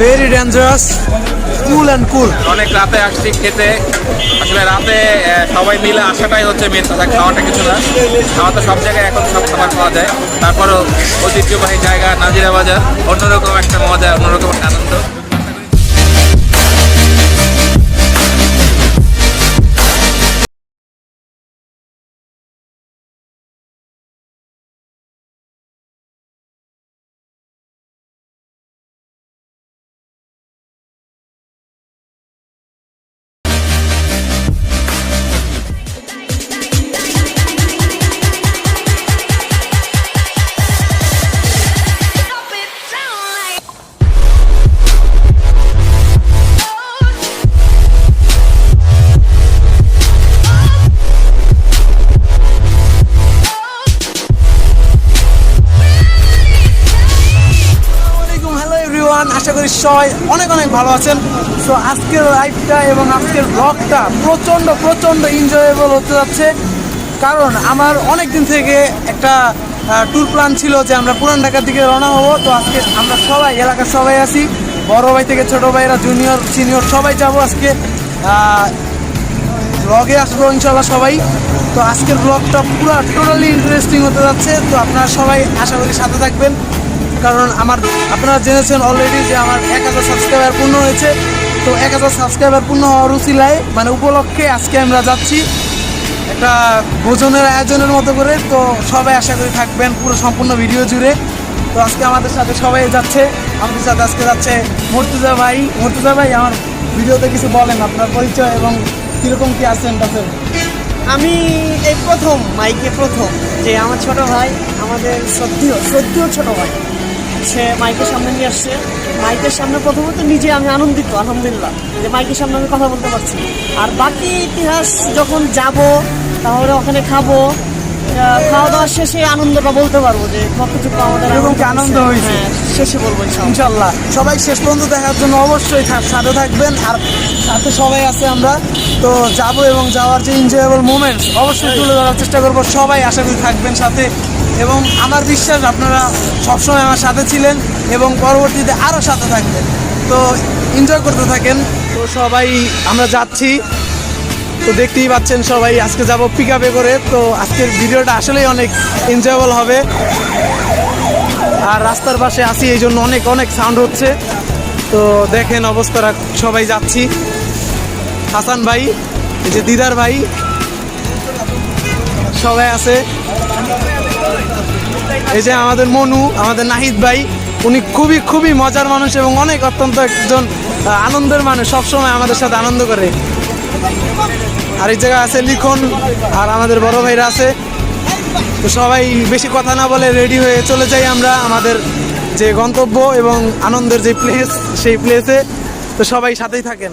Very dangerous cool and cool অনেক রাতে আসছি খেতে। আসলে রাতে সবাই মিলে আসাটাই হচ্ছে মেন কথা, খাওয়াটা কিছু না। খাওয়া তো সব জায়গায় এখন সব খাবার খাওয়া যায়। তারপরও ঐতিহ্যবাহী জায়গা নাজিরা বাজার। অন্যরকম একটা মজা, অন্যরকম একটা আনন্দ। সবাই অনেক অনেক ভালো আছেন। সো আজকের লাইভটা এবং আজকের ব্লগটা প্রচণ্ড প্রচণ্ড এনজয়েবল হতে যাচ্ছে। কারণ আমার অনেক দিন থেকে একটা ট্যুর প্ল্যান ছিল যে আমরা পুরান ঢাকার দিকে রওনা হব। তো আজকে আমরা সবাই, এলাকার সবাই আছি। বড় ভাই থেকে ছোটো ভাইরা জুনিয়র সিনিয়র সবাই যাব আজকে। ব্লগে আসব ইনশাল্লাহ সবাই। তো আজকের ব্লগটা পুরো টোটালি ইন্টারেস্টিং হতে যাচ্ছে। তো আপনারা সবাই আশা করি সাথে থাকবেন। কারণ আমার আপনারা জেনেছেন অলরেডি যে আমার এক হাজার সাবস্ক্রাইবার পূর্ণ হয়েছে। তো এক হাজার সাবস্ক্রাইবার পূর্ণ হওয়ার উচিলায় মানে উপলক্ষে আজকে আমরা যাচ্ছি একটা ভোজনের আয়োজনের মতো করে। তো সবাই আশা করি থাকবেন পুরো সম্পূর্ণ ভিডিও জুড়ে। তো আজকে আমাদের সাথে সবাই যাচ্ছে। আমাদের সাথে আজকে যাচ্ছে মর্তুজা ভাই। মর্তুজা ভাই আমার ভিডিওতে কিছু বলেন আপনার পরিচয় এবং কীরকম কি আছেন কাছে আমি এই প্রথম মাইকে প্রথম যে আমার ছোট ভাই আমাদের শ্রদ্ধীয় শ্রদ্ধীয় ছোট ভাই। সে মাইকের সামনে নিয়ে আসছে। মাইকের সামনে প্রথমত নিজে আমি আনন্দিত আলহামদুলিল্লাহ যে মাইকের সামনে আমি কথা বলতে পারছি। আর বাকি ইতিহাস যখন যাব তাহলে ওখানে খাব। খাওয়া দাওয়া শেষে আনন্দটা বলতে পারব যে কতটুকু আমাদের কি আনন্দ হয়েছে? হ্যাঁ, শেষে বলব। ইনশাল্লাহ সবাই শেষ পর্যন্ত দেখার জন্য অবশ্যই থাক- সাথে থাকবেন। আর সাথে সবাই আছে আমরা। তো যাব এবং যাওয়ার যে এনজয়েবল মোমেন্টস অবশ্যই তুলে ধরার চেষ্টা করব। সবাই আশা করি থাকবেন সাথে। এবং আমার বিশ্বাস আপনারা সবসময় আমার সাথে ছিলেন এবং পরবর্তীতে আরও সাথে থাকবেন। তো এনজয় করতে থাকেন। তো সবাই আমরা যাচ্ছি। তো দেখতেই পাচ্ছেন সবাই, আজকে যাব পিক আপে করে। তো আজকের ভিডিওটা আসলেই অনেক এনজয়েবল হবে। আর রাস্তার পাশে আছি, এই জন্য অনেক অনেক সাউন্ড হচ্ছে। তো দেখেন অবস্থাটা, সবাই যাচ্ছি। হাসান ভাই, এই যে দিদার ভাই, সবাই আছে। এই যে আমাদের মনু, আমাদের নাহিদ ভাই, উনি খুবই খুবই মজার মানুষ এবং অনেক অত্যন্ত একজন আনন্দের মানুষ, সবসময় আমাদের সাথে আনন্দ করে। আর এই জায়গায় আছে লিখন আর আমাদের বড় ভাইরা আছে। তো সবাই বেশি কথা না বলে রেডি হয়ে চলে যাই আমরা আমাদের যে গন্তব্য এবং আনন্দের যে প্লেস সেই প্লেসে তো সবাই সাথেই থাকেন।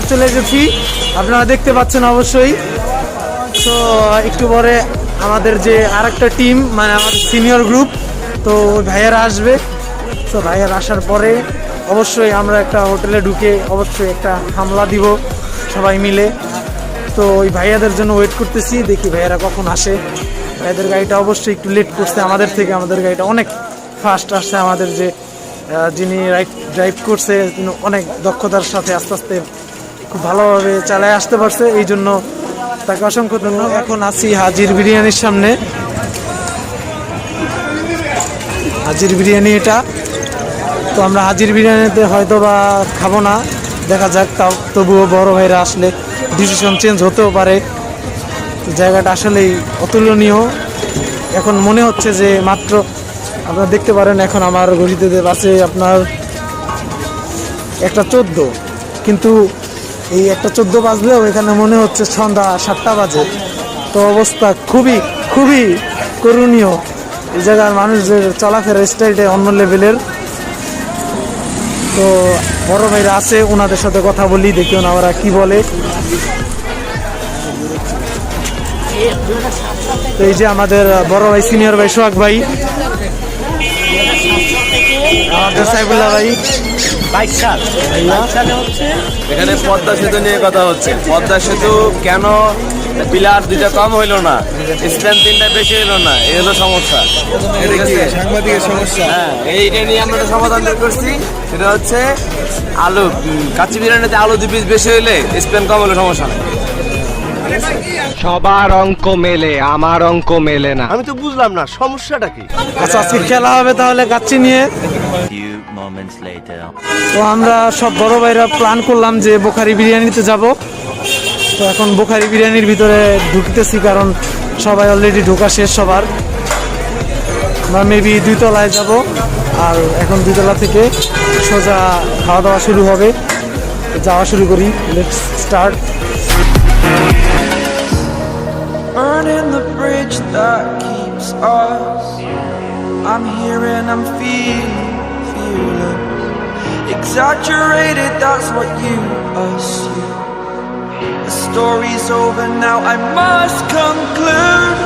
বাজার চলে এসেছি। আপনারা দেখতে পাচ্ছেন অবশ্যই। তো, একটু পরে আমাদের যে আরেকটা টিম মানে আমাদের সিনিয়র গ্রুপ তো ওই ভাইয়ারা আসবে। তো ভাইয়ারা আসার পরে অবশ্যই আমরা একটা হোটেলে ঢুকে অবশ্যই একটা হামলা দিব সবাই মিলে। তো ওই ভাইয়াদের জন্য ওয়েট করতেছি, দেখি ভাইয়ারা কখন আসে। ভাইয়াদের গাড়িটা অবশ্যই একটু লেট করছে আমাদের থেকে, আমাদের গাড়িটা অনেক ফাস্ট আসছে আমাদের যে যিনি রাইড ড্রাইভ করছে অনেক দক্ষতার সাথে আস্তে আস্তে খুব ভালোভাবে চালায় আসতে পারছে, এই জন্য তাকে অসংখ্য ধন্যবাদ। এখন আছি হাজির বিরিয়ানির সামনে। হাজির বিরিয়ানি এটা। তো আমরা হাজির বিরিয়ানিতে হয়তো বা খাব না, দেখা যাক তাও। তবুও বড় ভাইরা আসলে ডিসিশন চেঞ্জ হতেও পারে। জায়গাটা আসলেই অতুলনীয়। এখন মনে হচ্ছে যে মাত্র আপনারা দেখতে পারেন এখন আমার ঘড়িতে আছে আপনার একটা চোদ্দ। কিন্তু এই একটা চোদ্দ বাজলেও এখানে মনে হচ্ছে সন্ধ্যা সাতটা বাজে। তো অবস্থা খুবই খুবই করণীয়। এই জায়গার মানুষদের চলাফেরার স্টাইলটা অন্য লেভেলের। তো বড় ভাইরা আছে, ওনাদের সাথে কথা বলি, দেখি ওনারা কি বলে। তো এই যে আমাদের বড় ভাই, সিনিয়র ভাই সোহাগ ভাই ভাই। এখানে পদ্মা সেতু নিয়ে কথা হচ্ছে। পদ্মা সেতু কেন পিলার দুইটা কম হইল না? স্প্যান তিনটা বেশি হইল না? এই হলো সমস্যা। সাংবাদিকের সমস্যা? হ্যাঁ এইটা নিয়ে আমরা সমাধান করছি। সেটা হচ্ছে আলু কাচ্চি বিরিয়ানিতে আলু দু পিস বেশি হইলে স্প্যান কম হলে সমস্যা নেই। সবার অঙ্ক মেলে আমার অঙ্ক মেলে না। আমি তো বুঝলাম না সমস্যাটা কি? আচ্ছা আজকে খেলা হবে তাহলে কাচ্চি নিয়ে। Few তো আমরা সব বড় ভাইরা প্ল্যান করলাম যে বোখারি বিরিয়ানিতে যাব। তো এখন বোখারি বিরিয়ানির ভিতরে ঢুকতেছি কারণ সবাই অলরেডি ঢোকা শেষ সবার। আমরা মেবি দুইতলায় যাব আর এখন দুইতলা থেকে সোজা খাওয়া দাওয়া শুরু হবে। যাওয়া শুরু করি। Let's start burning the bridge that keeps us. I'm here and I'm feeling fearless. Exaggerated, that's what you assume. The story's over now, I must conclude.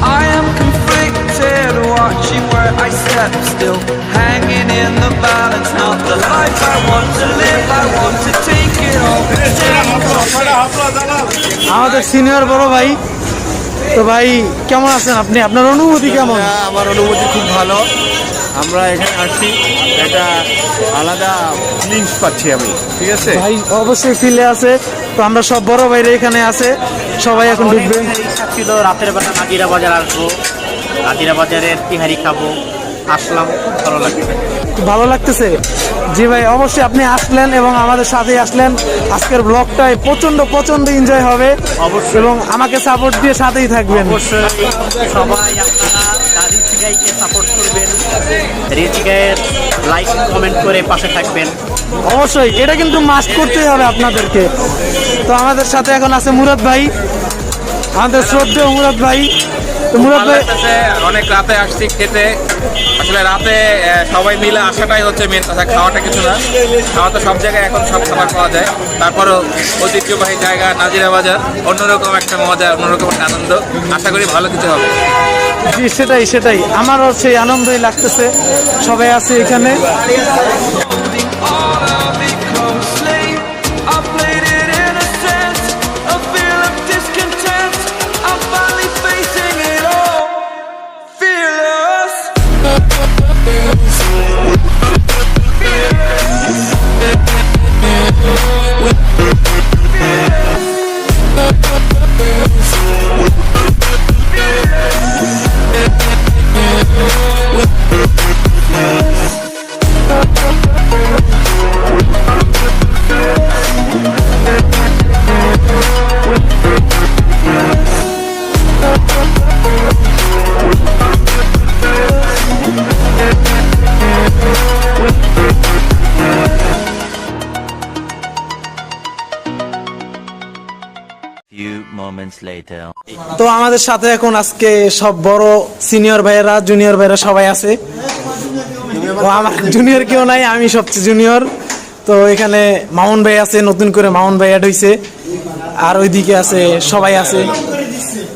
I am conflicted, watching where I step still, hanging in the balance. Not the life I want to live, I want to take it all. আমাদের senior বড় ভাই তো ভাই কেমন আছেন আপনি? আপনার অনুভূতি কেমন? আমার অনুভূতি খুব ভালো। আমরা এখানে আসছি একটা আলাদা ফিলিংস পাচ্ছি আমি ঠিক আছে? ভাই অবশ্যই ফিলে আছে। তো আমরা সব বড় ভাইরা এখানে আছে। সবাই এখন ঢুকবে। ছিল রাতের বেলা নাজিরা বাজার আসব। নাজিরা বাজারের তিহারি খাব। আসলাম খুব ভালো লাগছে খুব ভালো লাগতেছে। জি ভাই অবশ্যই আপনি আসলেন এবং আমাদের সাথে আসলেন। আজকের ব্লগটায় প্রচণ্ড প্রচণ্ড এনজয় হবে অবশ্যই। এবং আমাকে সাপোর্ট দিয়ে সাথেই থাকবেন। অবশ্যই। সবাই আপনারা রিচিকাইকে সাপোর্ট করবেন। রিচিকাইয়ের লাইক কমেন্ট করে পাশে থাকবেন। অবশ্যই এটা কিন্তু মাস্ট করতেই হবে আপনাদেরকে। তো আমাদের সাথে এখন আছে মুরাদ ভাই। আমাদের শ্রদ্ধেয় মুরাদ ভাই। অনেক রাতে আসছি খেতে। আসলে রাতে সবাই মিলে আসাটাই হচ্ছে মেন কথা খাওয়াটা কিছু না। খাওয়া তো সব জায়গায় এখন সব খাবার পাওয়া যায়। তারপরও ঐতিহ্যবাহী জায়গা নাজিরা বাজার। অন্যরকম একটা মজা অন্যরকম একটা আনন্দ। আশা করি ভালো কিছু হবে। জি সেটাই সেটাই। আমারও সেই আনন্দই লাগতেছে। সবাই আছে এখানে। তো আমাদের সাথে এখন আজকে সব বড় সিনিয়র ভাইয়েরা জুনিয়র ভাইয়েরা সবাই আছে। আমার জুনিয়র কেউ নাই আমি সবচেয়ে জুনিয়র। তো এখানে মামুন ভাই আছে নতুন করে মামুন ভাই অ্যাড হয়েছে আর ওইদিকে আছে সবাই আছে।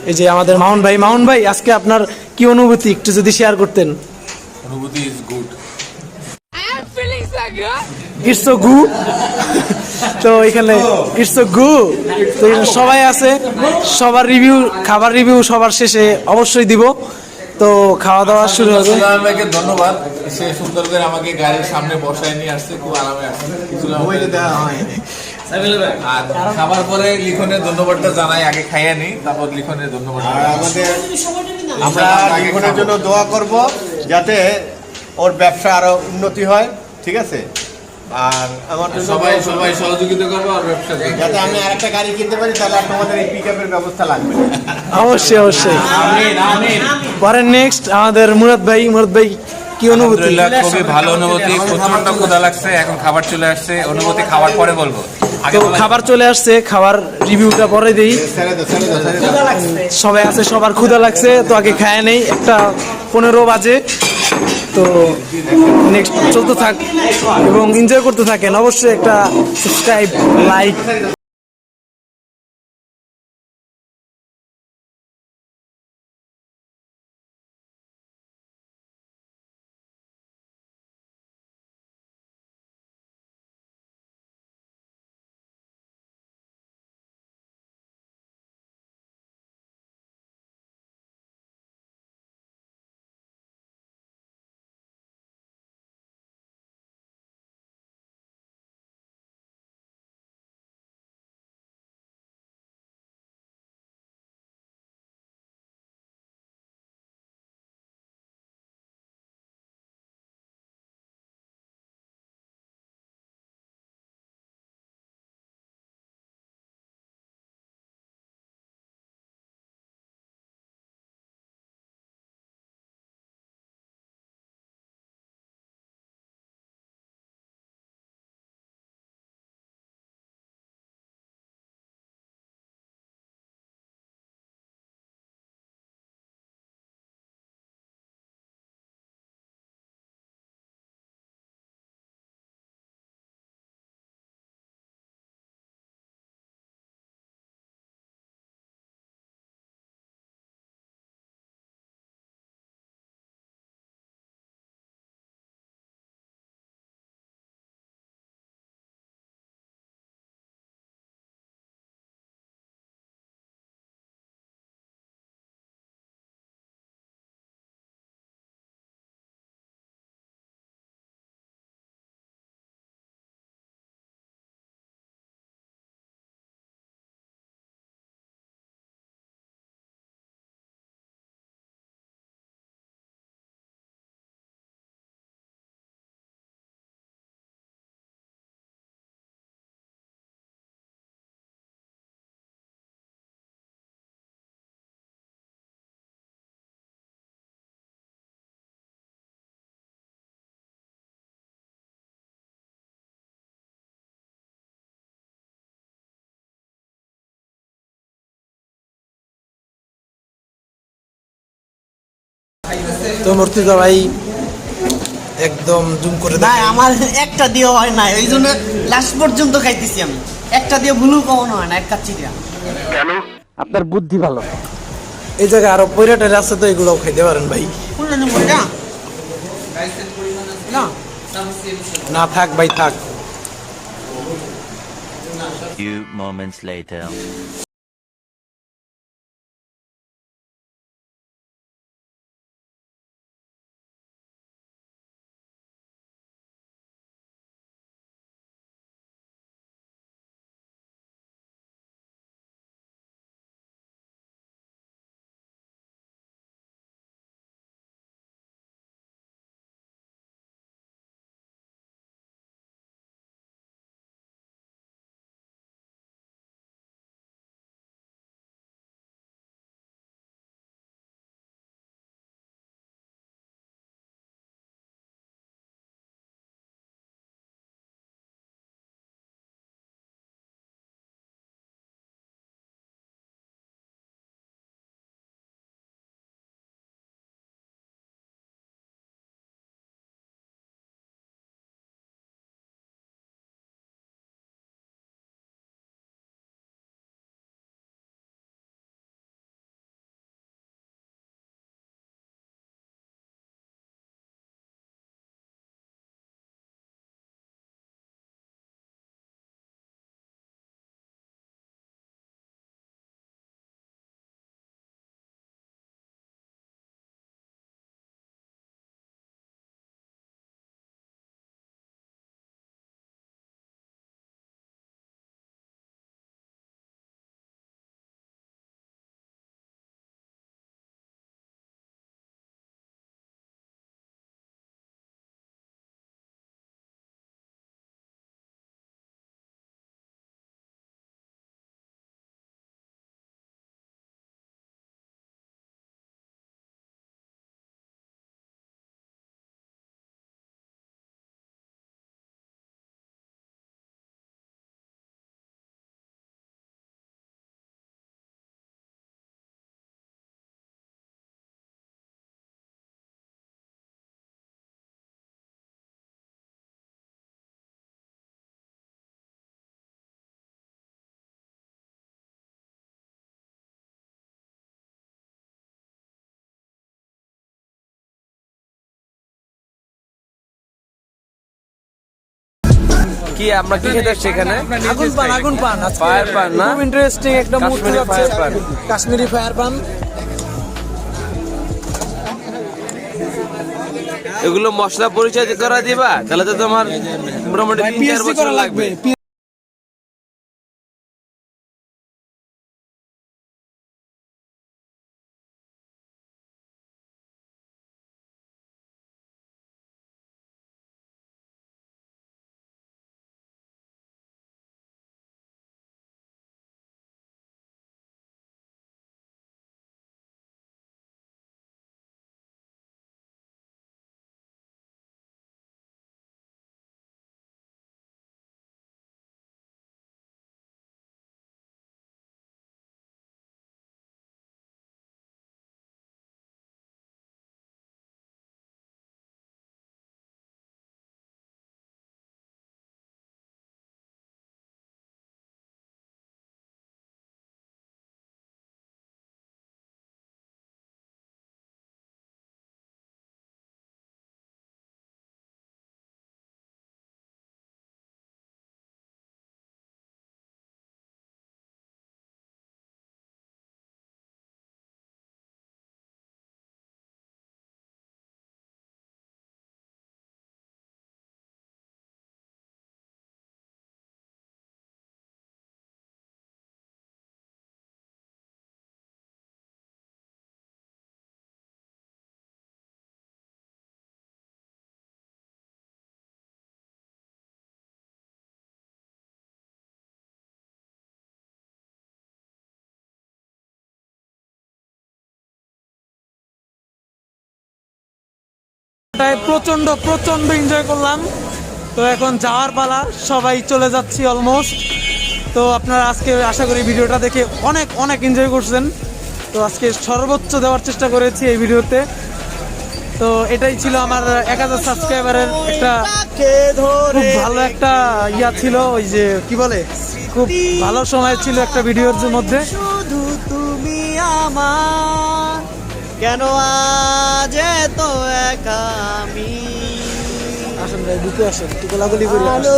এই যে আমাদের মামুন ভাই। মামুন ভাই আজকে আপনার কি অনুভূতি? একটু যদি শেয়ার করতেন। অনুভূতি ইজ গুড ইটস তো গু তো এখানে ইটস গু তো সবাই আছে। সবার রিভিউ খাবার রিভিউ সবার শেষে অবশ্যই দিব। তো খাওয়া দাওয়া শুরু হবে। সুলাইমান ধন্যবাদ। সে সুন্দর করে আমাকে গাড়ির সামনে বসায় নিয়ে আসছে খুব আরামে আসছে সুলাইমান ভাই। আর খাবার পরে লিখনের ধন্যবাদটা জানাই আগে খাইয়ে নি তারপর লিখনের ধন্যবাদ আমাদের আমরা লিখনের জন্য দোয়া করব যাতে ওর ব্যবসা আরও উন্নতি হয় ঠিক আছে? আর আমার সবাই সবাই সহযোগিতা করব আর ব্যবসা যাতে আমি আরেকটা গাড়ি কিনতে পারি তাহলে তোমাদের এই পিক আপের ব্যবস্থা লাগবে। অবশ্যই অবশ্যই। পরে নেক্সট আমাদের মুরাদ ভাই মুরাদ ভাই কি অনুভূতি? খুবই ভালো অনুভূতি। প্রচণ্ড ক্ষুধা লাগছে এখন খাবার চলে আসছে। অনুভূতি খাবার পরে বলব। আগে তো খাবার চলে আসছে খাবার রিভিউটা পরে দেই। সবাই আছে সবার ক্ষুধা লাগছে তো আগে খায় নেই। একটা পনেরো বাজে। তো নেক্সট চলতে থাক এবং এনজয় করতে থাকেন। অবশ্যই একটা সাবস্ক্রাইব লাইক তো মূর্তিকা ভাই একদম জুম করে না আমার একটা দিয়ে হয় না ওই জন্য লাস্ট পর্যন্ত খাইতেছি আমি। একটা দিয়ে ভুলু কমানো হয় না এক কাচ্চি দিয়া আপনার বুদ্ধি ভালো। এই জায়গায় আরও পৈরাটের আছে তো এগুলোও খাইতে পারেন ভাই। না থাক ভাই থাক। Few moments later. কি আমরা কি খেতে সেখানে আগুন পান আগুন পান ফায়ার পান না? খুব ইন্টারেস্টিং একটা মুহূর্ত যাচ্ছে। কাশ্মীরি ফায়ার পান। এগুলো মশলা পরিচয় করা দিবা? তাহলে তো তোমার মোটামুটি তিন চার বছর লাগবে লাগবে এটায় প্রচণ্ড প্রচণ্ড এনজয় করলাম। তো এখন যাওয়ার পালা সবাই চলে যাচ্ছি অলমোস্ট তো আপনারা আজকে আশা করি ভিডিওটা দেখে অনেক অনেক এনজয় করছেন। তো আজকে সর্বোচ্চ দেওয়ার চেষ্টা করেছি এই ভিডিওতে। তো এটাই ছিল আমার এক হাজার সাবস্ক্রাইবারের একটা খুব ভালো একটা ইয়া ছিল ওই যে কি বলে? খুব ভালো সময় ছিল একটা ভিডিওর মধ্যে। শুধু তুমি আমার। কেন আজ একা আমি আসেন ভাই দুটো আসেন একটু গোলাগুলি করি আলো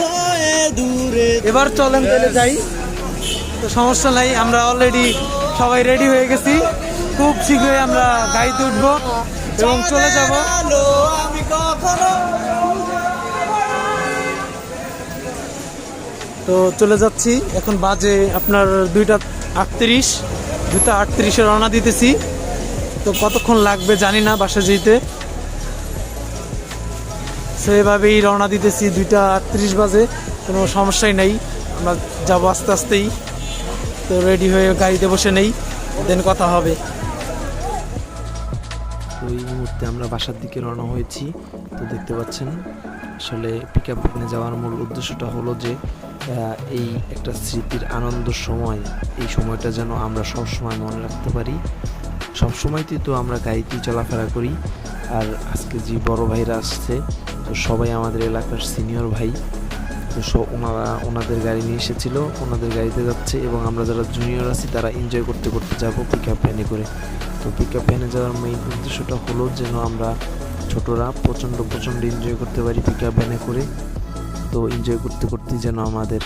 হয়ে দূরে এবার চলেন তাহলে যাই। তো সমস্যা নাই আমরা অলরেডি সবাই রেডি হয়ে গেছি। খুব শীঘ্রই আমরা গাড়িতে উঠবো এবং চলে যাব। আমি কখনো তো চলে যাচ্ছি এখন বাজে আপনার দুইটা আটত্রিশ দুইটা আটত্রিশে রওনা দিতেছি। তো কতক্ষণ লাগবে জানি না বাসা যেতে। সেভাবেই রওনা দিতেছি, দুইটা আটত্রিশ বাজে, কোনো সমস্যাই নেই। আমরা যাব আস্তে আস্তেই। তো রেডি হয়ে গাড়িতে বসে নেই দেন কথা হবে। তো এই মুহূর্তে আমরা বাসার দিকে রওনা হয়েছি, তো দেখতে পাচ্ছেন, আসলে পিক আপ যাওয়ার মূল উদ্দেশ্যটা হলো যে এই একটা স্মৃতির আনন্দ সময়, এই সময়টা যেন আমরা সবসময় মনে রাখতে পারি। সব সময়তেই তো আমরা গাড়িতেই চলাফেরা করি। আর আজকে যে বড় ভাইরা আসছে, তো সবাই আমাদের এলাকার সিনিয়র ভাই। তো সব ওনারা, ওনাদের গাড়ি নিয়ে এসেছিল, ওনাদের গাড়িতে যাচ্ছে এবং আমরা যারা জুনিয়র আছি, তারা এনজয় করতে করতে যাব পিক আপ ভ্যানে করে। তো পিক আপ ভ্যানে যাওয়ার মেইন উদ্দেশ্যটা হলো যেন আমরা ছোটরা প্রচণ্ড প্রচণ্ড এনজয় করতে পারি পিক আপ ভ্যানে করে। তো এনজয় করতে করতেই যেন আমাদের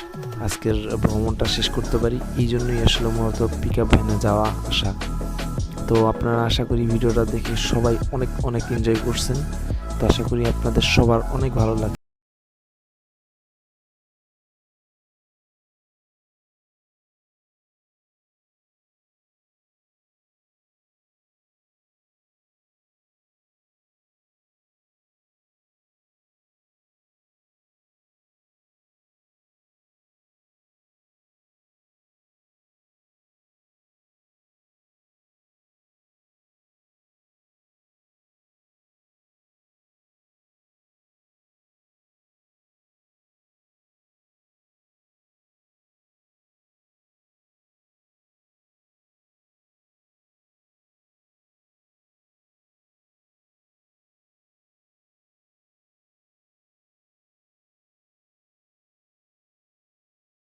আজকের ভ্রমণটা শেষ করতে পারি। এই জন্যই আসলে মূলত পিক আপ ভ্যানে যাওয়া, আসা। তো আপনারা আশা করি ভিডিওটা দেখে সবাই অনেক অনেক এনজয় করছেন। তো আশা করি আপনাদের সবার অনেক ভালো লাগছে